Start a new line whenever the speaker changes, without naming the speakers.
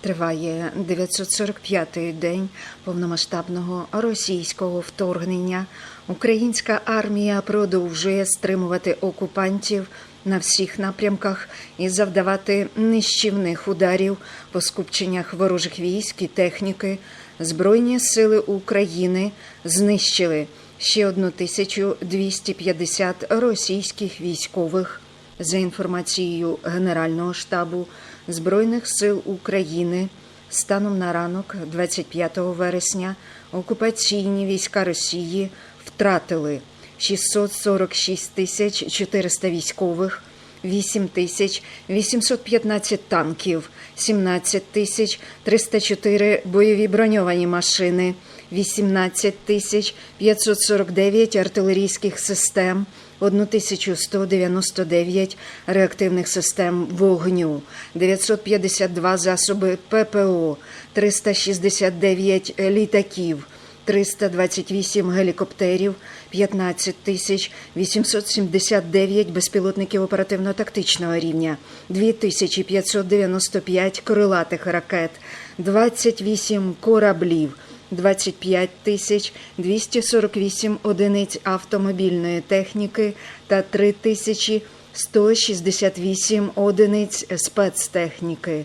Триває 945-й день повномасштабного російського вторгнення. Українська армія продовжує стримувати окупантів на всіх напрямках і завдавати нищівних ударів по скупченнях ворожих військ і техніки. Збройні сили України знищили ще 1250 російських військових. За інформацією Генерального штабу Збройних сил України, станом на ранок, 25 вересня, окупаційні війська Росії втратили 646 тисяч 400 військових, 8 тисяч 815 танків, 17 тисяч 304 бойові броньовані машини, 18 тисяч 549 артилерійських систем, 1199 реактивних систем вогню, 952 засоби ППО, 369 літаків, 328 гелікоптерів, 15 тисяч 879 безпілотників оперативно-тактичного рівня, 2595 крилатих ракет, 28 кораблів, 25 тисяч 248 одиниць автомобільної техніки та 3 тисячі 168 одиниць спецтехніки.